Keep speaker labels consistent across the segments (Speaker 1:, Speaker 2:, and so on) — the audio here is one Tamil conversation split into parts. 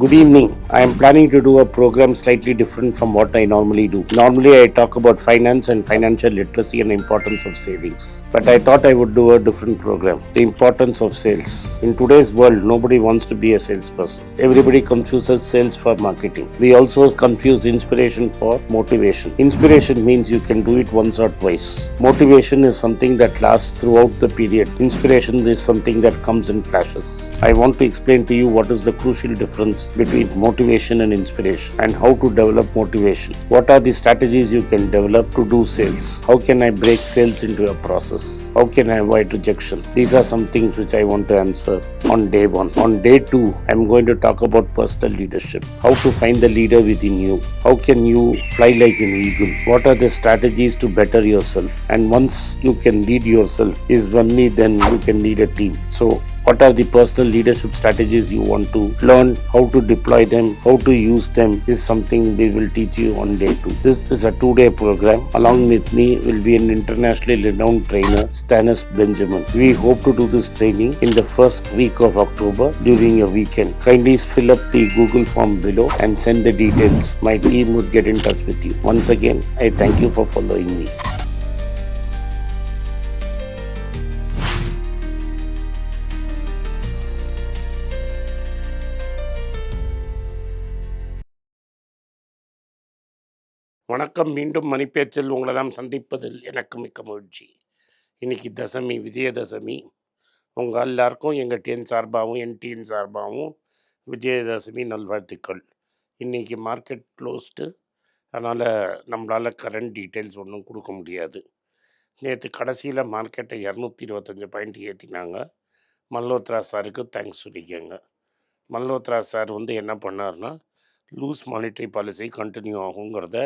Speaker 1: Good evening. I am planning to do a program slightly different from what I normally do. Normally, I talk about finance and financial literacy and importance of savings. But I thought I would do a different program. The importance of sales. In today's world, nobody wants to be a salesperson. Everybody confuses sales for marketing. We also confuse inspiration for motivation. Inspiration means you can do it once or twice. Motivation is something that lasts throughout the period. Inspiration is something that comes in flashes. I want to explain to you what is the crucial difference between motivation and inspiration and how to develop motivation. What are the strategies you can develop to do sales? How can I break sales into a process? How can I avoid rejection? These are some things which I want to answer on day one. On day two, I'm going to talk about personal leadership. How to find the leader within you. How can you fly like an eagle? What are the strategies to better yourself? And once you can lead yourself, is only then you can lead a team. So what are the personal leadership strategies you want to learn? How to deploy them? How to use them is something we will teach you on day two. This is a two day program. Along with me will be an internationally renowned trainer stanis benjamin. We hope to do this training in the first week of october during a weekend. Kindly fill up the google form below and send the details. My team would get in touch with you. Once again i thank you for following me வணக்கம். மீண்டும் மணிப்பேச்சில் தான் சந்திப்பதில் எனக்கு மிக்க மகிழ்ச்சி. இன்னைக்கு தசமி விஜயதசமி. உங்கள் எல்லாருக்கும் எங்கள் டிஎன் சார்பாகவும் என் சார்பாகவும் விஜயதசமி நல்வாழ்த்துக்கள். இன்றைக்கி மார்க்கெட் க்ளோஸ்டு. அதனால் நம்மளால் கரண்ட் டீட்டெயில்ஸ் ஒன்றும் கொடுக்க முடியாது. நேற்று கடைசியில் மார்க்கெட்டை இரநூத்தி இருபத்தஞ்சி பாயிண்ட் ஏற்றினாங்க மல்ஹோத்ரா சாருக்கு தேங்க்ஸ் சொல்லிக்கோங்க. மல்ஹோத்ரா சார் வந்து என்ன பண்ணார்னா லூஸ் மானிட்டரி பாலிசி கண்டினியூ ஆகுங்கிறத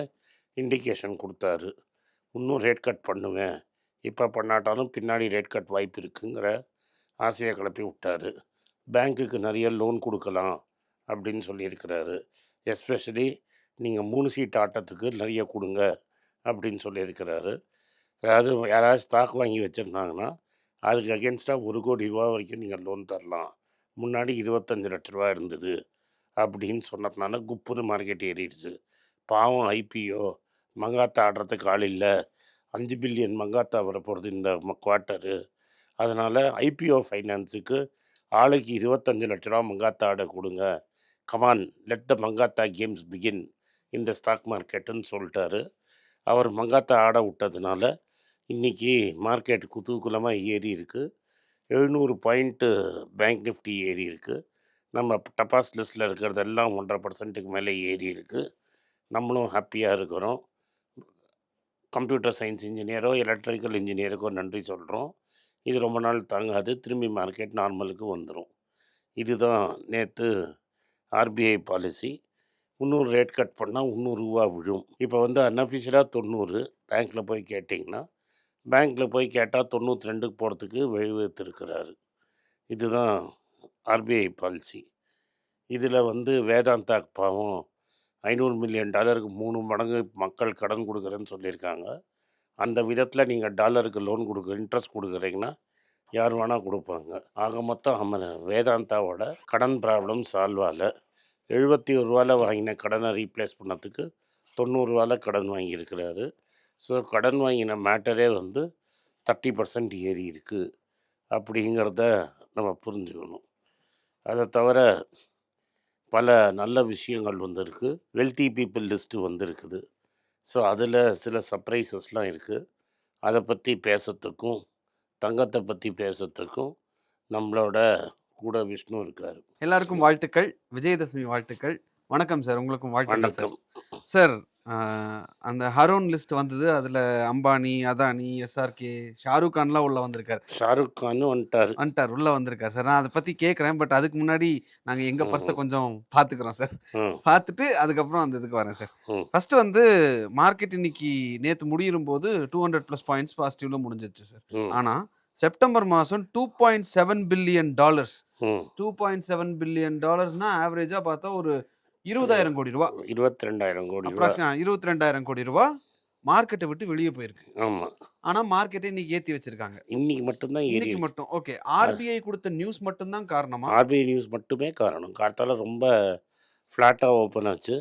Speaker 1: இண்டிகேஷன் கொடுத்தாரு. இன்னும் ரேட் கட் பண்ணுவேன். இப்போ பண்ணாட்டாலும் பின்னாடி ரேட் கட் வாய்ப்பு இருக்குங்கிற ஆசையை கிளப்பி விட்டாரு. பேங்க்குக்கு நிறைய லோன் கொடுக்கலாம் அப்படின்னு சொல்லியிருக்கிறாரு. எஸ்பெஷலி நீங்கள் மூணு சீட் ஆட்டத்துக்கு நிறைய கொடுங்க அப்படின்னு சொல்லியிருக்கிறாரு. அதாவது யாராவது ஸ்டாக் வாங்கி வச்சுருந்தாங்கன்னா அதுக்கு அகேன்ஸ்டாக ஒரு கோடி ரூபா வரைக்கும் நீங்கள் லோன் தரலாம். முன்னாடி இருபத்தஞ்சு லட்ச ரூபா இருந்தது அப்படின்னு சொன்னதுனால குப்புன்னு மார்க்கெட் ஏறிடுச்சு. பாவம் ஐபிஓ மங்காத்தா ஆடுறதுக்கு ஆள் இல்லை. அஞ்சு பில்லியன் மங்காத்தா வரப்போகிறது இந்த குவார்ட்டரு. அதனால் ஐபிஓ ஃபைனான்ஸுக்கு ஆளுக்கு இருபத்தஞ்சு லட்ச ரூபா மங்காத்தா ஆட கொடுங்க. Come on let the Mankatha games begin இந்த ஸ்டாக் மார்க்கெட்டுன்னு சொல்லிட்டாரு. அவர் மங்காத்தா ஆட விட்டதுனால இன்றைக்கி மார்க்கெட் குதூகலமாக ஏறி இருக்குது எழுநூறு பாயிண்ட்டு பேங்க் நிஃப்டி ஏறி இருக்குது நம்ம டபாஸ் லிஸ்ட்டில் இருக்கிறதெல்லாம் ஒன்றரை பர்சன்ட்டுக்கு மேலே ஏறி இருக்குது நம்மளும் ஹாப்பியாக இருக்கிறோம். கம்ப்யூட்டர் சயின்ஸ் இன்ஜினியரோ எலக்ட்ரிக்கல் இன்ஜினியருக்கோ நன்றி சொல்கிறோம் இது ரொம்ப நாள் தாங்காது. திரும்பி மார்க்கெட் நார்மலுக்கு வந்துடும் இதுதான் நேற்று ஆர்பிஐ பாலிசி இன்னொரு ரேட் கட் பண்ணால் இன்னும் ரூபா விழும். இப்போ வந்து அன்அஃபிஷியலாக தொண்ணூறு. பேங்க்கில் போய் கேட்டிங்கன்னா பேங்க்கில் போய் கேட்டால் தொண்ணூற்றி ரெண்டுக்கு போகிறதுக்கு வழிவகுத்திருக்கிறாரு. இதுதான் ஆர்பிஐ பாலிசி இதில் வந்து வேதாந்தா பாவம் ஐநூறு மில்லியன் டாலருக்கு மூணு மடங்கு மக்கள் கடன் கொடுக்குறேன்னு சொல்லியிருக்காங்க. அந்த விதத்தில் நீங்கள் டாலருக்கு லோன் கொடுக்க இன்ட்ரெஸ்ட் கொடுக்குறீங்கன்னா யார் வேணால் கொடுப்பாங்க. ஆக மொத்தம் அம்மன் வேதாந்தாவோட கடன் ப்ராப்ளம் சால்வ் ஆகலை எழுபத்தி ஒரு ரூபாவில் வாங்கின கடனை ரீப்ளேஸ் பண்ணதுக்கு தொண்ணூறுரூவாவில் கடன் வாங்கியிருக்கிறாரு. ஸோ கடன் வாங்கின மேட்டரே வந்து தேர்ட்டி பர்சன்ட் ஏறி இருக்குது அப்படிங்கிறத நம்ம புரிஞ்சுக்கணும். அதை தவிர பல நல்ல விஷயங்கள் வந்திருக்கு. வெல்தி பீப்புள் லிஸ்ட்டு வந்திருக்குது. ஸோ அதில் சில சர்ப்ரைசஸ்லாம் இருக்குது அதை பற்றி பேசுறதுக்கும் தங்கத்தை பற்றி பேசுறதுக்கும் நம்மளோட கூட விஷ்ணு இருக்கார்.
Speaker 2: எல்லாருக்கும் வாழ்த்துக்கள். விஜயதசமி வாழ்த்துக்கள். வணக்கம் சார். உங்களுக்கும் வாழ்த்துக்கள் சார். சார் அந்த ஹரோன் லிஸ்ட் வந்தது. அதுல அம்பானி அதானி எஸ்ஆர்கே ஷாருக் கான்லாம் உள்ள வந்திருக்காரு.
Speaker 1: ஷாருக் கானும் வந்துட்டார்.
Speaker 2: வந்துட்டார். உள்ள வந்திருக்காரு சார். நான் அதை பத்தி கேட்குறேன் பட் அதுக்கு முன்னாடி நாங்க எங்க பர்ஸை. கொஞ்சம் பாத்துக்கிறோம் சார்.
Speaker 1: ம்.
Speaker 2: பார்த்துட்டு அதுக்கப்புறம் அந்த இதுக்கு வரேன் சார்.
Speaker 1: ம்.
Speaker 2: ஃபர்ஸ்ட் வந்து மார்க்கெட் இன்னைக்கு நேத்து முடியும் போது டூ ஹண்ட்ரட் ப்ளஸ் பாயிண்ட்ஸ் பாசிட்டிவ்ல முடிஞ்சிருச்சு சார்.
Speaker 1: ம்.
Speaker 2: ஆனா செப்டம்பர் மாசம் two point seven billion dollars
Speaker 1: ம்.
Speaker 2: டூ பாயிண்ட் செவன் பில்லியன் டாலர்ஸ்னா ஆவரேஜா பார்த்தா ஒரு இருபதாயிரம் கோடி ரூபா.
Speaker 1: இருபத்தி ரெண்டாயிரம் கோடி
Speaker 2: இருபத்தி ரெண்டாயிரம் கோடி ரூபா மார்க்கெட்டை விட்டு வெளியே போயிருக்கு.
Speaker 1: ஆமாம்
Speaker 2: ஆனா மார்க்கெட்டை இன்னைக்கு ஏத்தி வச்சிருக்காங்க.
Speaker 1: இன்னைக்கு மட்டும்தான்
Speaker 2: இன்னைக்கு மட்டும். ஓகே. ஆர்பிஐ கொடுத்த நியூஸ் மட்டும் தான் காரணமா?
Speaker 1: ஆர்பிஐ நியூஸ் மட்டுமே காரணம். கார்த்தால ரொம்ப ஃப்ளாட்டாக ஓப்பன் ஆச்சு.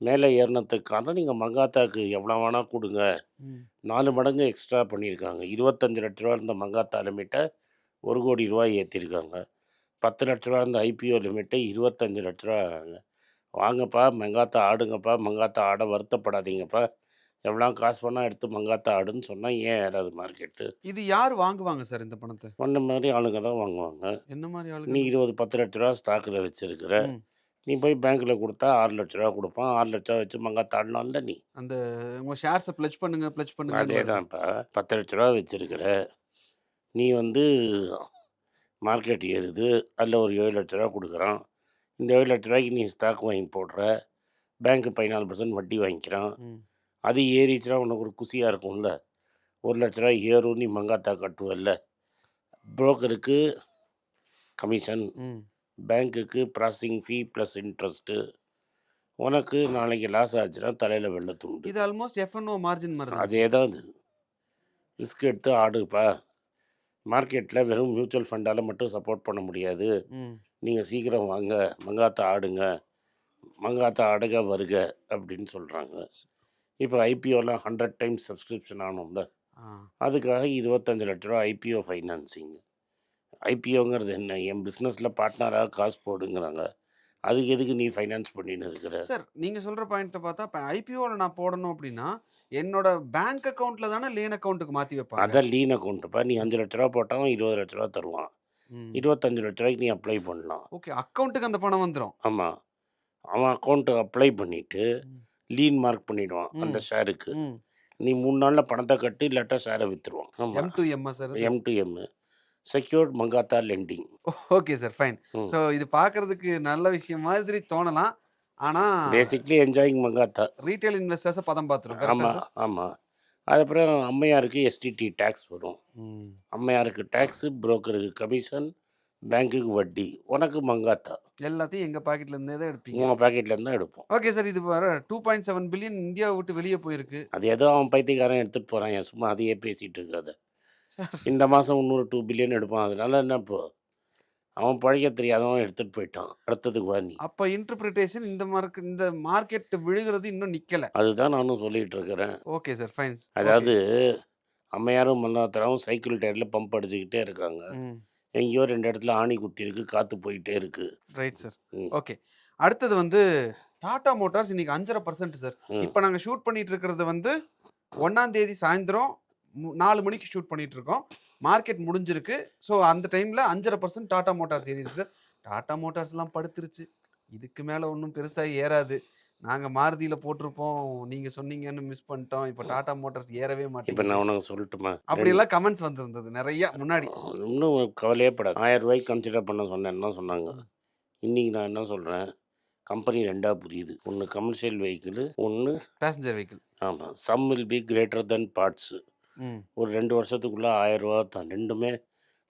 Speaker 1: மேலே ஏறினதுக்கு காரணம் நீங்கள் மங்காத்தாக்கு எவ்வளோ வேணால் கொடுங்க. நாலு மடங்கு எக்ஸ்ட்ரா பண்ணியிருக்காங்க. இருபத்தஞ்சு லட்ச ரூபா இருந்த மங்காத்தா லிமிட்டை ஒரு கோடி ரூபாய் ஏற்றிருக்காங்க பத்து லட்ச ரூபா இருந்த ஐபிஓ லிமிட்டை இருபத்தஞ்சு லட்ச ரூபா வாங்கப்பா மங்காத்தா ஆடுங்கப்பா மங்காத்தா ஆட வருத்தப்படாதீங்கப்பா. எவ்வளோ காசு வேணால் எடுத்து மங்காத்தா ஆடுன்னு சொன்னால் ஏன் ஏறாது மார்க்கெட்டு?
Speaker 2: இது யார் வாங்குவாங்க சார் இந்த பணத்தை?
Speaker 1: ஒன்றை மாதிரி ஆளுங்க தான் வாங்குவாங்க.
Speaker 2: என்ன மாதிரி
Speaker 1: நீ
Speaker 2: ஆளுங்க
Speaker 1: இருபது பத்து லட்ச ரூபா ஸ்டாக்கில் வச்சுருக்கிற.
Speaker 2: ம்.
Speaker 1: நீ போய் பேங்க்கில் கொடுத்தா ஆறு லட்ச ரூபா கொடுப்பான். ஆறு லட்ச ரூபா வச்சு மங்காத்தா ஆடலாம்ல நீ?
Speaker 2: அந்த உங்க ஷேர்ஸை பிளட்ஜ் பண்ணுங்க பண்ணுங்க
Speaker 1: அதே தான்ப்பா. பத்து லட்ச ரூபா வச்சுருக்கிற. நீ வந்து மார்க்கெட் ஏறுது. அதில் ஒரு ஏழு லட்ச ரூபா கொடுக்குறான். இந்த ஏழு லட்ச ரூபாய்க்கு நீ ஸ்டாக் வாங்கி போடுற பேங்க்கு பதினாலு பர்சன்ட் வட்டி வாங்கிக்கிறான். அது ஏறிச்சுன்னா உனக்கு ஒரு குசியாக இருக்கும்ல. ஒரு லட்ச ரூபாய் ஏறும் நீ மங்காத்தா கட்டுவல்ல. புரோக்கருக்கு கமிஷன் பேங்க்குக்கு ப்ராசஸிங் ஃபீ ப்ளஸ் இன்ட்ரெஸ்ட்டு உனக்கு நாளைக்கு லாஸ் ஆச்சுன்னா தலையில் வெள்ள துண்டு.
Speaker 2: இது ஆல்மோஸ்ட் எஃப்என்ஓ மார்ஜின் மாதிரி
Speaker 1: அதே தான் இது ரிஸ்க் எடுத்து ஆடுப்பா. மார்க்கெட்டில் வெறும் மியூச்சுவல் ஃபண்டால் மட்டும் சப்போர்ட் பண்ண முடியாது. நீங்கள் சீக்கிரம் வாங்க மங்காத்தா ஆடுங்க மங்காத்தா ஆடுக வருக அப்படின்னு சொல்கிறாங்க இப்போ ஐபிஓலாம் ஹண்ட்ரட் டைம்ஸ் சப்ஸ்கிரிப்ஷன் ஆனோம்ல. அதுக்காக இருபத்தஞ்சு லட்ச ரூபா ஐபிஓ ஃபைனான்சிங் ஐபிஓங்கிறது என்ன? என் பிஸ்னஸில் பார்ட்னராக காசு போடுங்கிறாங்க. அதுக்கு எதுக்கு நீ ஃபைனான்ஸ் பண்ணின்னு இருக்கிற?
Speaker 2: சார் நீங்க சொல்ற பாயிண்ட்டை பார்த்தா இப்போ ஐபிஓவில் நான் போடணும் அப்படின்னா என்னோட பேங்க் அக்கவுண்ட்ல தானே லேன் அக்கவுண்ட்டுக்கு மாத்தி வைப்பாங்க?
Speaker 1: அதான் லீன் அக்கௌண்ட்டுப்பா நீ அஞ்சு லட்ச ரூபா போட்டாலும் இருபது லட்ச ரூபா தருவான். இருபத்தஞ்சு லட்ச ரூபாய்க்கு நீ அப்ளை பண்ணலாம்.
Speaker 2: ஓகே அக்கவுண்ட்டுக்கு அந்த பணம் வந்துடும்
Speaker 1: ஆமாம் அவன் அக்கௌண்ட்டு அப்ளை பண்ணிவிட்டு. லீன் மார்க் பண்ணிடுவான் அந்த. ஷேருக்கு நீ மூணு நாளில் பணத்தை கட்டி இல்லாட்டா ஷேரை விற்றுருவான்
Speaker 2: எம்
Speaker 1: ஆமாம்
Speaker 2: to M sir
Speaker 1: M to M secured Mankatha lending
Speaker 2: okay sir fine. So இது பார்க்கறதுக்கு நல்ல விஷயம் மாதிரி தோணலாம். ஆனா
Speaker 1: பேசிக்லி என்ஜாயிங் மங்காத்தா
Speaker 2: ரீட்டைல் இன்வெஸ்டர்ஸை பதம் பார்த்துரும் கரெக்டா
Speaker 1: ஆமாம் ஆமாம் அதுக்கப்புறம் அம்மையாருக்கு எஸ்டிடி டேக்ஸ் வரும். அம்மையாருக்கு டேக்ஸு புரோக்கருக்கு கமிஷன் பேங்க்குக்கு வட்டி. உனக்கு மங்காத்தா.
Speaker 2: எல்லாத்தையும் எங்க பாக்கெட்ல இருந்தே தான் எடுப்பீங்க.
Speaker 1: உங்கள் பாக்கெட்லேருந்து தான் எடுப்போம்.
Speaker 2: ஓகே சார் இது வர டூ பாயிண்ட் செவன் பில்லியன் இந்தியாவை விட்டு வெளியே போயிருக்கு.
Speaker 1: அது ஏதோ அவன் பைத்தியக்காரன் எடுத்துகிட்டு போகிறான் என் சும்மா அதையே பேசிகிட்டு இருக்காத. இந்த மாதம் இன்னொரு டூ பில்லியன் எடுப்பான். அதனால என்ன இப்போ? அவன் பழைக்க தெரியாதவன் எடுத்துகிட்டு போயிட்டான். அடுத்ததுக்கு வா நீ.
Speaker 2: அப்ப இன்டர்பிரிட்டேஷன் இந்த மார்க் இந்த மார்க்கெட் விழுகிறது இன்னும் நிக்கல.
Speaker 1: அதுதான் நானும் சொல்லிட்டு இருக்கிறேன்.
Speaker 2: ஓகே சார் ஃபைன்
Speaker 1: அதாவது அம்மையாரும் மல்லாத்தராவும் சைக்கிள் டயரில் பம்ப் அடிச்சுக்கிட்டே இருக்காங்க. எங்கேயோ ரெண்டு இடத்துல ஆணி குத்தி இருக்கு காற்று போயிட்டே இருக்கு.
Speaker 2: Right sir. ஓகே அடுத்தது வந்து டாடா மோட்டார்ஸ் இன்னைக்கு அஞ்சரை பர்சன்ட் சார். இப்போ நாங்கள் ஷூட் பண்ணிட்டு இருக்கிறது வந்து ஒன்னாம் தேதி சாயந்தரம் நாலு மணிக்கு ஷூட் பண்ணிட்டு இருக்கோம். மார்க்கெட் முடிஞ்சிருக்கு. ஸோ அந்த டைம்ல அஞ்சரை பர்சன்ட் டாடா மோட்டார்ஸ் ஏறி இருக்கு சார். டாடா மோட்டார்ஸ்லாம் படுத்துருச்சு. இதுக்கு மேலே ஒன்றும் பெருசாக ஏறாது. நாங்கள் மாருதியில் போட்டிருப்போம். நீங்கள் சொன்னீங்கன்னு மிஸ் பண்ணிட்டோம். இப்போ டாடா மோட்டார்ஸ் ஏறவே
Speaker 1: இப்போ
Speaker 2: மாட்டேங்குது.
Speaker 1: நான் உனக்கு சொல்லட்டுமா?
Speaker 2: அப்படியெல்லாம் கமெண்ட்ஸ் வந்திருந்தது நிறைய முன்னாடி.
Speaker 1: இன்னும் கவலையே படாது. ஆயிரம் ரூபாய்க்கு கன்சிடர் பண்ண சொன்னேன்னா சொன்னாங்க.
Speaker 2: ம்.
Speaker 1: இன்னைக்கு நான் என்ன சொல்கிறேன் கம்பெனி ரெண்டாக புரியுது. ஒன்று கமர்ஷியல் வெஹிக்கிள் ஒன்று
Speaker 2: பேசஞ்சர் வெஹிக்கிள்
Speaker 1: ஆமாம் sum will be greater than parts ஒரு ரெண்டு வருஷத்துக்குள்ளே ஆயிரம் ரூபா தான். ரெண்டுமே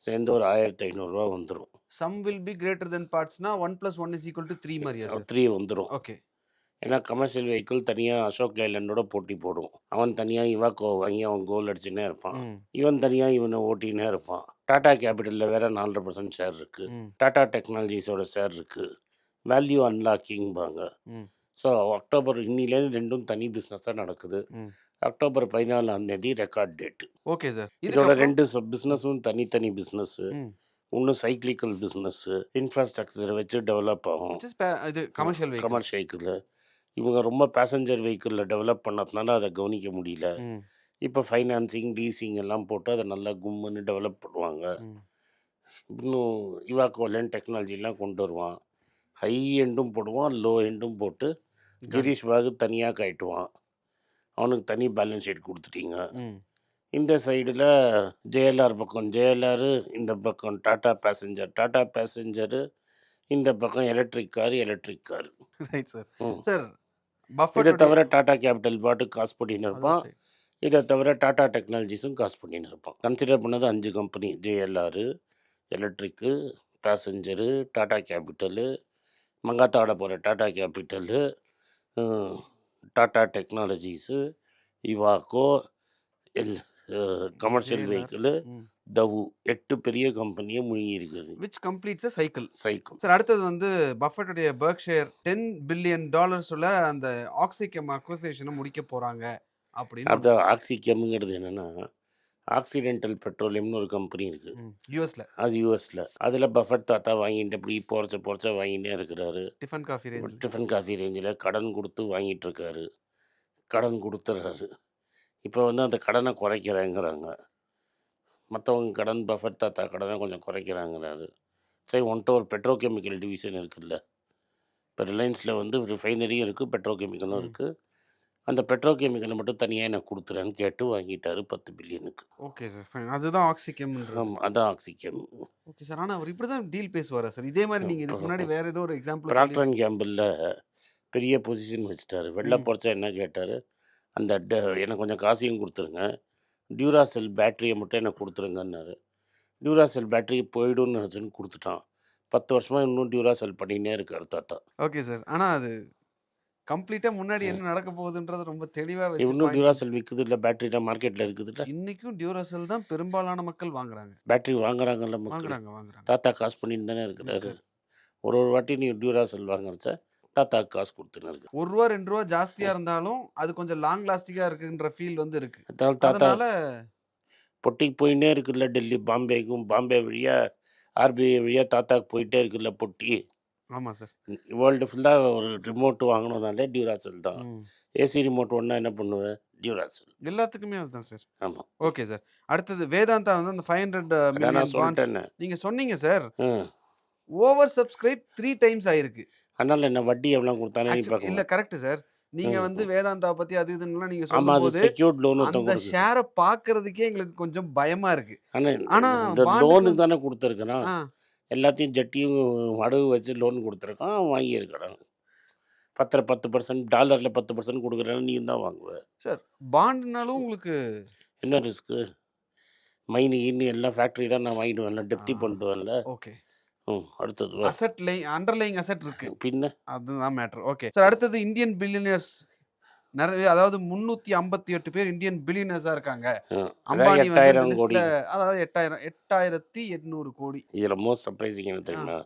Speaker 1: சேர்ந்து ஒரு ஆயிரத்தி ஐநூறுரூவா வந்துடும்
Speaker 2: sum will be greater than பார்ட்ஸ்னா one plus one is equal to three மாதிரியா சார்
Speaker 1: த்ரீ வந்துடும்
Speaker 2: ஓகே
Speaker 1: ஏன்னா கமர்ஷியல் வெஹிக்கிள் தனியாக அசோக் லைலண்டோட போட்டி போடும் அவன் தனியாக இவாக்கோ வாங்கி அவன் கோல் அடிச்சுன்னே இருப்பான். இவன் தனியாக இவனை ஓட்டினே இருப்பான். டாடா கேபிட்டலில் வேற நாலரை பர்சன்ட் ஷேர் இருக்குது
Speaker 2: ம்.
Speaker 1: டாடா டெக்னாலஜிஸோட ஷேர் இருக்குது வேல்யூ அன்லாக்கிங்பாங்க. ஸோ அக்டோபர் இன்னிலேருந்து ரெண்டும் தனி பிஸ்னஸாக நடக்குது. அக்டோபர் பதினாலாம் தேதி ரெக்கார்ட் டேட்டு.
Speaker 2: Okay sir.
Speaker 1: இதோட ரெண்டு பிஸ்னஸும் தனித்தனி பிஸ்னஸ்ஸு
Speaker 2: ம்.
Speaker 1: ஒன்று சைக்கிளிக்கல் பிஸ்னஸ்ஸு இன்ஃப்ராஸ்ட்ரக்சரை வச்சு டெவலப் ஆகும்.
Speaker 2: இது கமர்ஷியல்
Speaker 1: கமர்ஷியல் வெஹிக்கிள். இவங்க ரொம்ப பேசஞ்சர் வெஹிக்கிளில் டெவலப் பண்ணதுனால அதை கவனிக்க முடியல. இப்போ ஃபைனான்சிங் லீசிங் எல்லாம் போட்டு அதை நல்லா கும்முன்னு டெவலப் பண்ணுவாங்க. இன்னும் இவாக்கோலன் டெக்னாலஜிலாம் கொண்டு வருவான். ஹை எண்டும் போடுவான் லோ எண்டும் போட்டு கிரீஷ் பாகு தனியாக காட்டுவான் அவனுக்கு தனி பேலன்ஸ் ஷீட் கொடுத்துட்டீங்க. இந்த சைடில் ஜேஎல்ஆர் பக்கம் ஜேஎல்ஆர் இந்த பக்கம் டாடா பேசஞ்சர் டாடா பேசஞ்சரு இந்த பக்கம் electric car electric car
Speaker 2: right sir
Speaker 1: ம்.
Speaker 2: சார்
Speaker 1: இதை தவிர டாடா கேபிட்டல் பாட்டு காசு பண்ணின்னு இருப்பான். இதை தவிர டாடா டெக்னாலஜிஸும் காசு பண்ணின்னு இருப்பான். கன்சிடர் பண்ணது அஞ்சு company JLR electric passenger Tata capital மங்காத்தாட போகிற Tata capital Tata technologies Iveco L commercial. Vehicle டவு எட்டு பெரிய கம்பெனியை முழுங்கி இருக்குது
Speaker 2: which completes cycle
Speaker 1: cycle
Speaker 2: sir அடுத்தது வந்து பஃபட்டுடைய பர்க்ஷேர் டென் பில்லியன் டாலர்ஸில் அந்த ஆக்சிகம் அக்வசேஷனை முடிக்க போகிறாங்க அப்படின்னு
Speaker 1: அது ஆக்சிகம்ங்கிறது என்னென்னா ஆக்சிடென்டல் பெட்ரோலியம்னு ஒரு கம்பெனி இருக்குது
Speaker 2: யூஎஸ்ல.
Speaker 1: அது யூஎஸில். அதில் பஃபட் தாத்தா வாங்கிட்டு அப்படி போகிறச்ச போகிறச்ச வாங்கிட்டே இருக்கிறாரு.
Speaker 2: Tiffin coffee range
Speaker 1: tiffin coffee ரேஞ்சில் கடன் கொடுத்து வாங்கிட்டு இருக்காரு. கடன் கொடுத்துட்றாரு இப்போ வந்து அந்த கடனை குறைக்கிறேங்கிறாங்க. மற்றவங்க கடன் பஃபட் தாத்தா கடனை கொஞ்சம் குறைக்கிறாங்கிறாரு. சரி ஒன்ட்ட ஒரு பெட்ரோகெமிக்கல் டிவிஷன் இருக்குல்ல. இப்போ ரிலையன்ஸில் வந்து ரிஃபைனரியும் இருக்குது பெட்ரோகெமிக்கலும். இருக்குது அந்த பெட்ரோகெமிக்கலை மட்டும் தனியாக எனக்கு கொடுத்துறேன்னு கேட்டு வாங்கிட்டாரு பத்து பில்லியனுக்கு.
Speaker 2: Okay sir fine. அதுதான் ஆக்சிகம்ன்றது.
Speaker 1: ஆமாம் அதான் ஆக்சிகம்.
Speaker 2: ஓகே சார் ஆனால் அவர் இப்படி தான் டீல் பேசுவாரா சார்? இதே மாதிரி நீங்கள் இதுக்கு முன்னாடி வேற ஏதோ ஒரு எக்ஸாம்பிள்
Speaker 1: ப்ராக்டர் அண்ட் கேம்பிளில் பெரிய பொசிஷன் வச்சுட்டாரு. வெளில. போகிறச்சா என்ன கேட்டார்? அந்த ட எனக்கு கொஞ்சம் காசையும் கொடுத்துருங்க. டியூராசெல் பேட்டரியை மட்டும் எனக்கு கொடுத்துருங்கன்னாரு. டியூராசெல் பேட்டரி போயிடும்னு நினச்சுன்னு கொடுத்துட்டான். பத்து வருஷமாக இன்னும் டியூராசெல் பண்ணினே இருக்காரு தாத்தா.
Speaker 2: ஓகே சார் ஆனால் அது கம்ப்ளீட்டாக முன்னாடி. என்ன நடக்க போகுதுன்றது ரொம்ப தெளிவாக வச்சு
Speaker 1: இன்னும் டியூராசெல் விற்குது இல்லை பேட்டரிலாம் மார்க்கெட்டில் இருக்குது இல்லை
Speaker 2: இன்னைக்கும் டியூரசெல் தான் பெரும்பாலான மக்கள் வாங்குறாங்க.
Speaker 1: பேட்டரி வாங்குறாங்கல்ல மக்கள்?
Speaker 2: வாங்குறாங்க வாங்குறாங்க.
Speaker 1: தாத்தா காசு பண்ணிட்டு தானே இருக்கிறாரு. ஒரு ஒரு வாட்டி நீ டியூராசெல் வாங்குறச்ச தாத்தா காசு கொடுத்துன்னு இருக்கு
Speaker 2: ஒரு ரூபா ரெண்டு ரூபா ஜாஸ்தியா இருந்தாலும் அது கொஞ்சம் லாங் லாஸ்டிங்கா இருக்குன்ற ஃபீல் வந்து இருக்கு.
Speaker 1: அதனால பொட்டிக்கு போயின்னே இருக்குல்ல டெல்லி பாம்பேக்கும் பாம்பே வழியா ஆர்பிஐ வழியா தாத்தாக்கு போயிட்டே இருக்குல்ல பொட்டி?
Speaker 2: ஆமா சார்.
Speaker 1: வேர்ல்டு ஃபுல்லாக ஒரு ரிமோட் வாங்கணும்னாலே டியூராசெல் தான். ஏசி ரிமோட் ஒன்றா என்ன பண்ணுவேன் டியூராசெல்
Speaker 2: எல்லாத்துக்குமே அதுதான் சார்.
Speaker 1: ஆமாம்
Speaker 2: ஓகே சார். அடுத்தது வேதாந்தா வந்து அந்த ஃபைவ் ஹண்ட்ரட் மில்லியன் பாண்ட்ஸ்
Speaker 1: சொல்லிட்டேன்னு
Speaker 2: நீங்க சொன்னீங்க sir. Over subscribe three times ஆயிருக்கு.
Speaker 1: அதனால என்ன வட்டி எவ்வளோ
Speaker 2: Actually, இல்ல கரெக்ட் சார். நீங்க வந்து. வேதாந்தா பத்தி அது இதுன்னு நீங்க
Speaker 1: ஆமாம்
Speaker 2: சொல்லும்போது அந்த ஷேரை பாக்குறதுக்கே எங்களுக்கு கொஞ்சம் பயமா இருக்கு. ஆனா
Speaker 1: லோனு தானே கொடுத்துருக்கான் எல்லாத்தையும் ஜட்டியும் அடகு வச்சு லோன் கொடுத்துருக்கான் வாங்கியிருக்கிறான். பத்தரை பத்து பர்சன்ட் டாலரில் பத்து பர்சன்ட் கொடுக்குறேன்னு நீ தான் வாங்குவ.
Speaker 2: சார் பாண்டுனாலும் உங்களுக்கு
Speaker 1: என்ன ரிஸ்க்கு மைனி இன்னி எல்லாம் ஃபேக்ட்ரிலாம் நான் வாங்கிடுவேன்ல டெப்டி
Speaker 2: ஆ.
Speaker 1: பண்ணிடுவேன்ல.
Speaker 2: ஓகே
Speaker 1: ம் அடுத்தது.
Speaker 2: அசெட் லை அண்டர்லைங் அசெட் இருக்கு.
Speaker 1: பின்ன?
Speaker 2: அதுதான் மேட்ரு ஓகே சார் அடுத்தது இந்தியன் பில்லியனர்ஸ் நிறைய அதாவது முன்னூத்தி ஐம்பத்தி எட்டு பேர் இந்தியன் பில்லியனர்ஸா இருக்காங்க. அம்பானி வந்து
Speaker 1: கோடி.
Speaker 2: அதாவது எட்டாயிரம் எட்டாயிரத்தி எட்நூறு கோடி.
Speaker 1: இதில் மோஸ்ட் சர்ப்ரைசிங் என்ன தெரியுமா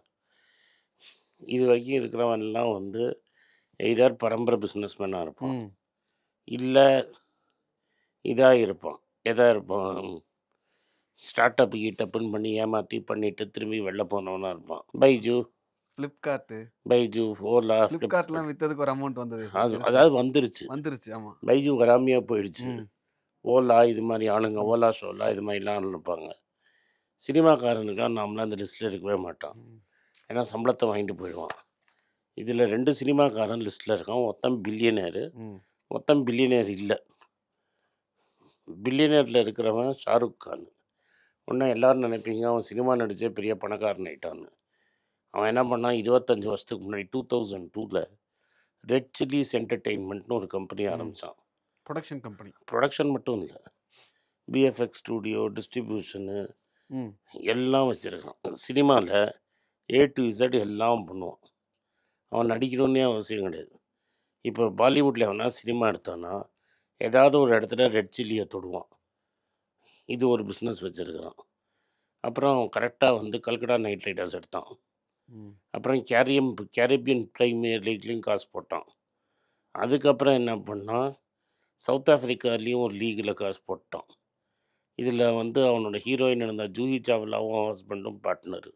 Speaker 1: இது வரைக்கும் இருக்கிறவன்லாம் வந்து எய்தர் பரம்பரை பிஸ்னஸ்மேனாக இருப்பான்.
Speaker 2: ம்.
Speaker 1: இல்லை இதாக இருப்பான். எதாக இருப்பான்? ஸ்டார்ட் அப் கீட்டப்புன்னு பண்ணி ஏமாற்றி பண்ணிட்டு திரும்பி வெளில போனவனா இருப்பான். பைஜு.
Speaker 2: ஃப்ளிப்கார்ட்
Speaker 1: பைஜு ஓலா
Speaker 2: ஃப்ளிப்கார்ட்லாம்
Speaker 1: ஃப்ளிப்கார்ட்
Speaker 2: வித்ததுக்கு ஒரு அமௌண்ட் வந்தது
Speaker 1: அது அதாவது வந்துருச்சு.
Speaker 2: வந்துருச்சு ஆமா.
Speaker 1: பைஜு வராமையாக போயிடுச்சு. ஓலா இது மாதிரி ஆளுங்க ஓலா ஷோலா இது மாதிரிலாம் இருப்பாங்க சினிமாக்காரனுக்குலாம் நாமலாம் அந்த லிஸ்ட்டில் இருக்கவே மாட்டான்
Speaker 2: ம்.
Speaker 1: ஏன்னா சம்பளத்தை வாங்கிட்டு போயிடுவான். இதில் ரெண்டு சினிமாக்காரன் லிஸ்ட்டில் இருக்கான். ஒருத்தன் பில்லியனேரு மொத்தம் பில்லியனர் இல்லை. பில்லியனரில் இருக்கிறவன் ஷாருக் கான். ஒன்றும் எல்லாரும் நினைப்பீங்க அவன் சினிமா நடிச்சே பெரிய பணக்காரன் ஆயிட்டான்னு. அவன் என்ன பண்ணான்? இருபத்தஞ்சு வருஷத்துக்கு முன்னாடி டூ தௌசண்ட் டூவில் ரெட் சில்லிஸ் என்டர்டெயின்மெண்ட்னு ஒரு கம்பெனி ஆரம்பித்தான்
Speaker 2: ப்ரொடக்ஷன் கம்பெனி
Speaker 1: ப்ரொடக்ஷன் மட்டும் இல்லை. பிஎஃப்எக்ஸ் ஸ்டூடியோ டிஸ்ட்ரிபியூஷனு எல்லாம் வச்சுருக்கான். சினிமாவில் ஏ டு இசட் எல்லாம் பண்ணுவான். அவன் நடிக்கணும்னே அவசியம் கிடையாது. இப்போ பாலிவுட்டில் எவனா சினிமா எடுத்தானா ஏதாவது ஒரு இடத்துல ரெட் சில்லியை தொடுவான். இது ஒரு பிஸ்னஸ் வச்சுருக்கிறான். அப்புறம் கரெக்டாக வந்து கல்கட்டா நைட் ரைடர்ஸ் எடுத்தான். அப்புறம் கேரியம் கேரிபியன் ப்ரீமியர் லீக்லேயும் காசு போட்டான். அதுக்கப்புறம் என்ன பண்ணான் சவுத் ஆஃப்ரிக்காலேயும் ஒரு லீகில் காசு போட்டான். இதில் வந்து அவனோட ஹீரோயின் இருந்த ஜூஹி சாவ்லாவும் அவன் ஹஸ்பண்டும் பார்ட்னர்.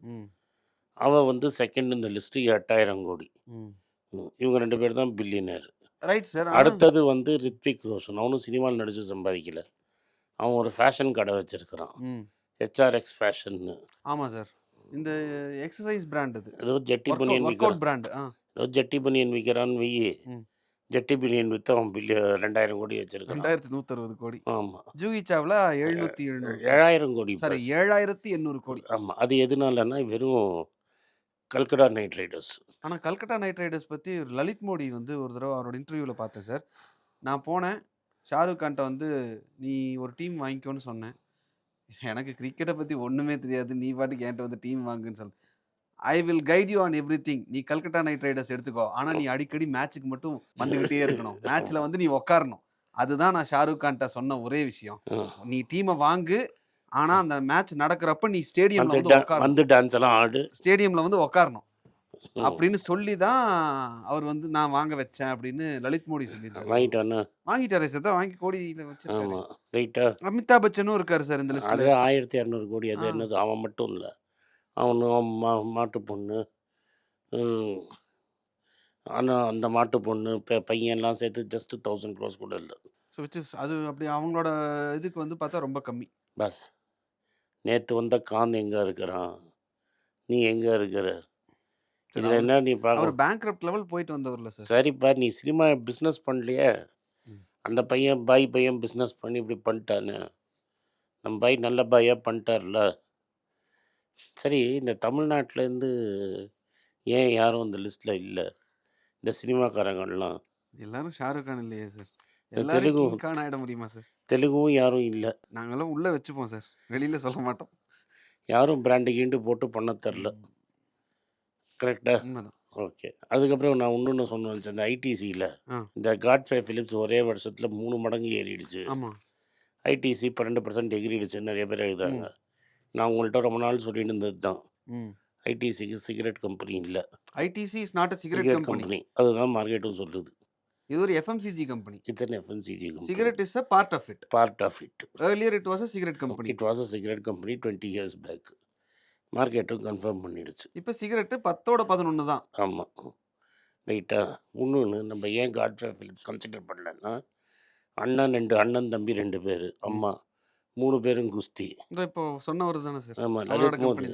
Speaker 1: அவன் வந்து செகண்ட் இந்த லிஸ்ட்டு எட்டாயிரம் கோடி. இவங்க ரெண்டு பேர் தான் பில்லியனர்.
Speaker 2: ரைட் சார்
Speaker 1: அடுத்தது வந்து ரித்விக் ரோஷன். அவனும் சினிமாவில் நடித்து சம்பாதிக்கல. அவன் ஒரு ஃபேஷன் கடை வச்சுருக்கிறான். ஹெச்ஆர்எக்ஸ் ஃபேஷன்னு
Speaker 2: ஆமா சார். இந்த எக்ஸசைஸ் பிராண்ட் இது
Speaker 1: ஏதோ ஜெட்டி பனியன் விற்கிறான்
Speaker 2: பிராண்ட்
Speaker 1: ஏதோ ஜெட்டி பனியன் விற்கிறான்னு வெயி. ஜெட்டி பனியன் விற்று அவன் பில்லிய ரெண்டாயிரம் கோடி வச்சுருக்கிறான்.
Speaker 2: ரெண்டாயிரத்தி நூற்றறுபது கோடி.
Speaker 1: ஆமாம்
Speaker 2: ஜூஹி சாவ்லா எழுநூத்தி எழுநூறு
Speaker 1: ஏழாயிரம் கோடி
Speaker 2: சாரி ஏழாயிரத்தி எண்ணூறு கோடி.
Speaker 1: ஆமாம் அது எதுனாலன்னா வெறும் கல்கடா நைட் ரைடர்ஸ்.
Speaker 2: ஆனா கல்கட்டா நைட் ரைடர்ஸ் பத்தி ஒரு லலித் மோடி வந்து ஒரு தடவை அவரோட இன்டர்வியூல பார்த்தேன் சார். நான் போனேன். ஷாருக் கான்ட்ட வந்து நீ ஒரு டீம் வாங்கிக்கோன்னு சொன்னேன். எனக்கு கிரிக்கெட்டை பத்தி ஒண்ணுமே தெரியாது. நீ பாட்டுக்கு என்கிட்ட வந்து டீம் வாங்குன்னு சொன்ன I will guide you on everything நீ கல்கட்டா நைட் ரைடர்ஸ் எடுத்துக்கோ. ஆனா நீ அடிக்கடி மேட்ச்சுக்கு மட்டும் வந்துகிட்டே இருக்கணும். மேட்ச்ல வந்து நீ உட்காரணும் அதுதான் நான் ஷாருக் கான்ட்ட சொன்ன ஒரே விஷயம். நீ டீமை வாங்கு. ஆனா அந்த மேட்ச் நடக்கிறப்ப நீ ஸ்டேடியம்ல
Speaker 1: வந்து
Speaker 2: உட்காரணும் ஸ்டேடியம்ல வந்து உட்காரணும்
Speaker 1: ம்.
Speaker 2: அப்படின்னு சொல்லி தான் அவர் வந்து நான் வாங்க வச்சேன் அப்படின்னு லலித் மோடி சொல்லியிருக்காரு.
Speaker 1: வாங்கிட்டு வரணும்
Speaker 2: வாங்கிட்டாரு சார். தான் வாங்கி கோடியில வச்சிருக்காரு. அமிதாப் பச்சனும் இருக்காரு சார் இந்த லிஸ்ட்ல.
Speaker 1: ஆயிரத்தி இரநூறு கோடி. அது. என்னது? அவன் மட்டும் இல்லை. அவனும் மா மாட்டு பொண்ணு. ம், ஆனா அந்த மாட்டு பொண்ணு பையன்லாம் சேர்த்து ஜஸ்ட் தௌசண்ட் க்ரோஸ் கூட இல்லை.
Speaker 2: ஸோ விச் அது அப்படி அவங்களோட இதுக்கு வந்து பார்த்தா ரொம்ப கம்மி.
Speaker 1: பஸ். நேற்று வந்த காந்த் எங்கே இருக்கிறான்? நீ எங்கே இருக்கிற? இதில் என்ன நீ பார்க்க
Speaker 2: பேங்க் லெவல் போயிட்டு வந்தவர்ல சார்.
Speaker 1: சரிப்பா நீ சினிமா பிஸ்னஸ் பண்ணலையே. அந்த பையன் பாய் பையன் பிஸ்னஸ் பண்ணி இப்படி பண்ணிட்டானே? நம்ம பாய் நல்ல பாயாக பண்ணிட்டார்ல? சரி இந்த தமிழ்நாட்டிலேருந்து ஏன் யாரும் இந்த லிஸ்ட்டில் இல்லை? இந்த சினிமாக்காரங்கள்லாம்.
Speaker 2: எல்லாரும் ஷாருக் கான் இல்லையே சார்.
Speaker 1: தெலுங்கு
Speaker 2: கான் ஆயிட முடியுமா சார்?
Speaker 1: தெலுங்கும் யாரும் இல்லை.
Speaker 2: நாங்கெல்லாம் உள்ள வச்சுப்போம் சார். வெளியில சொல்ல மாட்டோம்.
Speaker 1: யாரும் பிராண்டு கீண்டு போட்டு பண்ண தெரில. கரெக்டா
Speaker 2: உண்மைதான்.
Speaker 1: ஓகே. அதுக்கப்புறம் நான் இன்னொன்று சொன்னேன் இந்த ஐடிசியில். இந்த காட்ஃபே ஃபிலிப்ஸ் ஒரே வருஷத்தில் மூணு மடங்கு ஏறிடுச்சு. ஐடிசி பன்னெண்டு பர்சன்ட் எகிரிடுச்சுன்னு நிறைய பேர் எழுதாங்க நான் உங்கள்கிட்ட ரொம்ப நாள் சொல்லிட்டு இருந்தது தான் ஐடிசிக்கு சிகரெட் கம்பெனி இல்லை.
Speaker 2: ITC is not a cigarette company
Speaker 1: அதுதான் மார்க்கெட்டும் சொல்லுது.
Speaker 2: இது ஒரு FMCG company
Speaker 1: it's an FMCG company
Speaker 2: cigarette is a part of it
Speaker 1: part of it
Speaker 2: earlier it was a cigarette company
Speaker 1: it was a cigarette company twenty years back மார்க்கெட்டும் confirm பண்ணிடுச்சு.
Speaker 2: இப்போ சிகரெட்டு பத்தோட பதினொன்று தான்.
Speaker 1: ஆமாம் ரைட்டா இன்னொன்று நம்ம ஏன் காட்ஃபே ஃபிலிப்ஸ் கன்சிடர் பண்ணலன்னா அண்ணன் ரெண்டு அண்ணன் தம்பி ரெண்டு பேர் அம்மா மூணு பேரும் குஸ்தி.
Speaker 2: இந்த இப்போ சொன்னவர் தானே சார்
Speaker 1: ஆமாம் லலித் மோதி.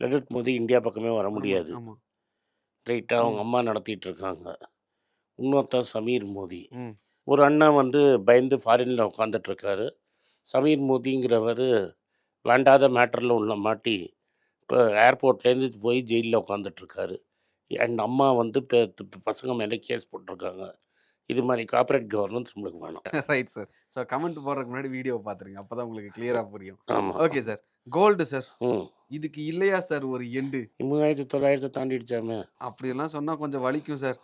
Speaker 1: லலித் மோதி இந்தியா பக்கமே வர முடியாது. ரைட்டாக அவங்க. அம்மா நடத்திட்டு இருக்காங்க. இன்னொருத்தன் சமீர் மோதி. ஒரு அண்ணன் வந்து பயந்து ஃபாரினில் உட்காந்துட்டு இருக்காரு. சமீர் மோதிங்கிறவர் வேண்டாத மேட்டரில் உள்ள மாட்டி இப்போ ஏர்போர்ட்லேருந்து போய் ஜெயிலில் உட்காந்துட்டு இருக்காரு என் அம்மா வந்து இப்போ பசங்க மேலே கேஸ் போட்டிருக்காங்க. இது மாதிரி கார்ப்பரேட் கவர்னன்ஸ் நம்மளுக்கு வேணும்.
Speaker 2: ரைட் சார் ஸோ கமெண்ட் போடுறதுக்கு முன்னாடி வீடியோ பார்த்துருங்க. அப்போ தான் உங்களுக்கு கிளியராக புரியும்.
Speaker 1: ஆமாம்
Speaker 2: ஓகே சார் கோல்டு சார்
Speaker 1: ம்.
Speaker 2: இதுக்கு இல்லையா சார் ஒரு எண்டு
Speaker 1: மூவாயிரத்தி தொள்ளாயிரத்தை தாண்டிடுச்சாமே.
Speaker 2: அப்படியெல்லாம் சொன்னால் கொஞ்சம் வலிக்கும் sir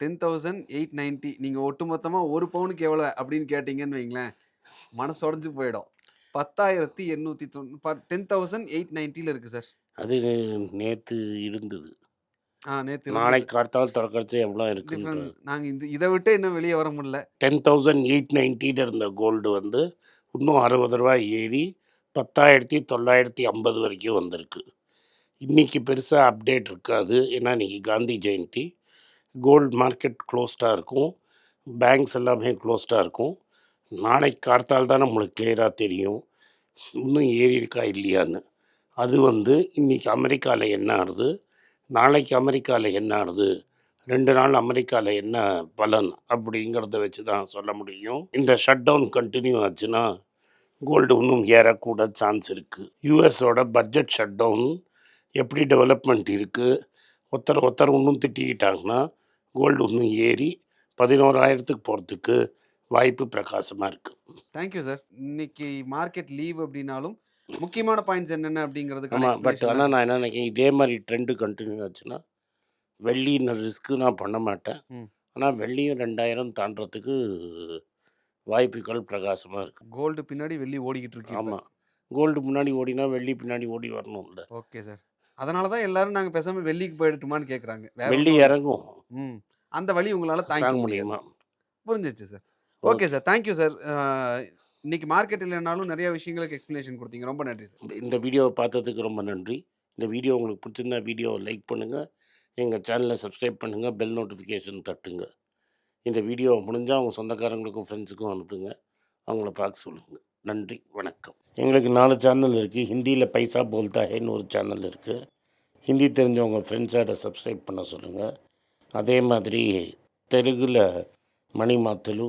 Speaker 2: ten thousand eight ninety நீங்கள் ஒட்டுமொத்தமாக ஒரு பவுனுக்கு எவ்வளோ அப்படின்னு கேட்டிங்கன்னு வைங்களேன் மனசு உடஞ்சு போயிடும். பத்தாயிரத்தி எண்ணூற்றி தொண்ணூ டென் தௌசண்ட் எயிட் நைன்ட்டியில் இருக்குது சார்.
Speaker 1: அது நேற்று இருந்தது.
Speaker 2: ஆ நேற்று
Speaker 1: நாளைக்கு கார்த்தால் திறக்கறது எவ்வளோ
Speaker 2: டிஃப்ரெண்ட் நாங்கள் இந்த இதை விட்டு இன்னும் வெளியே வர முடியல.
Speaker 1: டென் தௌசண்ட் எயிட் நைன்ட்டியில் இருந்த கோல்டு வந்து இன்னும் அறுபது ரூபாய் ஏறி பத்தாயிரத்தி தொள்ளாயிரத்தி ஐம்பது வரைக்கும் வந்திருக்கு. இன்றைக்கி பெருசாக அப்டேட் இருக்காது. ஏன்னா இன்றைக்கி காந்தி ஜெயந்தி. கோல்டு மார்க்கெட் க்ளோஸ்டாக இருக்கும். பேங்க்ஸ் எல்லாமே க்ளோஸ்டாக இருக்கும். நாளைக்கு கார்த்தால் தான் நம்மளுக்கு கிளியராக தெரியும். இன்னும் ஏறி இருக்கா இல்லையான்னு. அது வந்து இன்றைக்கி அமெரிக்காவில் என்ன ஆகுது நாளைக்கு அமெரிக்காவில் என்ன ஆகுது ரெண்டு நாள் அமெரிக்காவில் என்ன பலன் அப்படிங்கிறத வச்சு தான் சொல்ல முடியும். இந்த ஷட் டவுன் கண்டினியூ ஆச்சுன்னா கோல்டு இன்னும் ஏறக்கூட சான்ஸ் இருக்குது யூஎஸோட பட்ஜெட் ஷட் டவுன் எப்படி டெவலப்மெண்ட் இருக்குது ஒருத்தர் ஒருத்தர் இன்னும் திட்டிக்கிட்டாங்கன்னா கோல்டு இன்னும் ஏறி பதினோராயிரத்துக்கு போகிறதுக்கு வாய்ப்பு பிரகாசமாக இருக்குது
Speaker 2: தேங்க்யூ சார் இன்னைக்கு மார்க்கெட் லீவ் அப்படின்னாலும் முக்கியமான பாயிண்ட்ஸ் என்னென்ன அப்படிங்கிறதுக்கான
Speaker 1: ஆமாம் பட் ஆனால் நான் என்ன நினைக்கிறேன் இதே மாதிரி ட்ரெண்டு கண்டினியூ ஆச்சுன்னா வெள்ளி ரிஸ்க்கு நான் பண்ண மாட்டேன். ஆனால் வெள்ளியும் ரெண்டாயிரம் தாண்டறதுக்கு வாய்ப்புகள் பிரகாசமாக இருக்குது
Speaker 2: கோல்டு பின்னாடி வெள்ளி ஓடிக்கிட்டு இருக்கு
Speaker 1: ஆமாம் கோல்டு முன்னாடி ஓடினா வெள்ளி பின்னாடி ஓடி வரணும்ல.
Speaker 2: ஓகே சார் அதனால தான் எல்லாரும் நாங்க பேசாம வெள்ளிக்கு போயிடட்டுமான்னு கேக்குறாங்க. வேற
Speaker 1: வெள்ளி
Speaker 2: இல்ல.
Speaker 1: இறங்கும்.
Speaker 2: ம். அந்த வழி உங்களால தாங்க முடியுமா? புரிஞ்சிச்சு sir okay sir. Thank you sir. இன்னைக்கு மார்க்கெட் இல்லைனாலும் நிறைய விஷயங்களுக்கு எக்ஸ்பிளனேஷன் கொடுத்தீங்க. ரொம்ப நன்றி சார்.
Speaker 1: இந்த வீடியோவை பார்த்ததுக்கு ரொம்ப நன்றி. இந்த வீடியோ உங்களுக்கு பிடிச்சிருந்தா வீடியோவை லைக் பண்ணுங்கள் எங்கள் சேனலை சப்ஸ்கிரைப் பண்ணுங்கள் பெல் நோட்டிஃபிகேஷன் தட்டுங்க. இந்த வீடியோ முடிஞ்சால் உங்கள் சொந்தக்காரங்களுக்கும் ஃப்ரெண்ட்ஸுக்கும் அனுப்புங்க. அவங்கள பார்க்க சொல்லுங்கள் நன்றி வணக்கம். எங்களுக்கு நாலு சேனல் இருக்குது ஹிந்தியில் பைசா போல்தா ஹேன்னு ஒரு சேனல் இருக்குது ஹிந்தி தெரிஞ்சவங்க ஃப்ரெண்ட்ஸை அதை சப்ஸ்கிரைப் பண்ண சொல்லுங்கள் அதே மாதிரி தெலுங்கில் மணி மாத்தலு